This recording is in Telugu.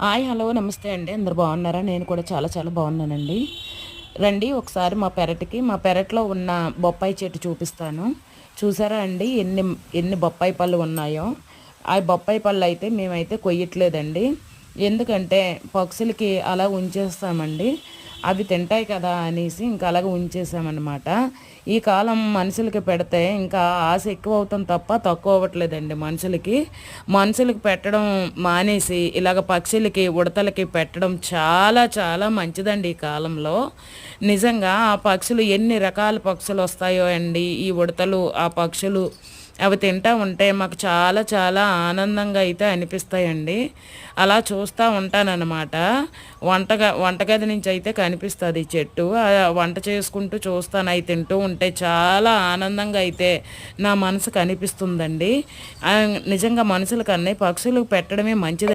హాయ్ హలో నమస్తే అండి. అందరు బాగున్నారా? నేను కూడా చాలా చాలా బాగున్నానండి. రండి ఒకసారి మా పెరటికి మా పెరట్లో ఉన్న బొప్పాయి చెట్టు చూపిస్తాను. చూసారా అండి ఎన్ని ఎన్ని బొప్పాయి పళ్ళు ఉన్నాయో? ఆ బొప్పాయి పళ్ళు అయితే మేమైతే కొయ్యట్లేదండి. ఎందుకంటే పక్షులకి అలా ఉంచేస్తామండి. అవి తింటాయి కదా అనేసి ఇంకా అలాగ ఉంచేసామన్నమాట. ఈ కాలం మనుషులకి పెడితే ఇంకా ఆశ ఎక్కువ అవుతుంది తప్ప తక్కువ అవ్వట్లేదండి మనుషులకి. మనుషులకి పెట్టడం మానేసి ఇలాగ పక్షులకి ఉడతలకి పెట్టడం చాలా చాలా మంచిదండి ఈ కాలంలో. నిజంగా ఆ పక్షులు ఎన్ని రకాల పక్షులు వస్తాయో అండి ఈ ఉడతలు ఆ పక్షులు. అవి తింటూ ఉంటే మాకు చాలా చాలా ఆనందంగా అయితే అనిపిస్తాయండి. అలా చూస్తూ ఉంటానన్నమాట. వంటగా వంటగది నుంచి అయితే కనిపిస్తుంది ఈ చెట్టు. వంట చేసుకుంటూ చూస్తాను అవి తింటూ ఉంటే చాలా ఆనందంగా అయితే నా మనసు కనిపిస్తుందండి. నిజంగా మనుషుల కన్నా పక్షులకు పెట్టడమే మంచిది.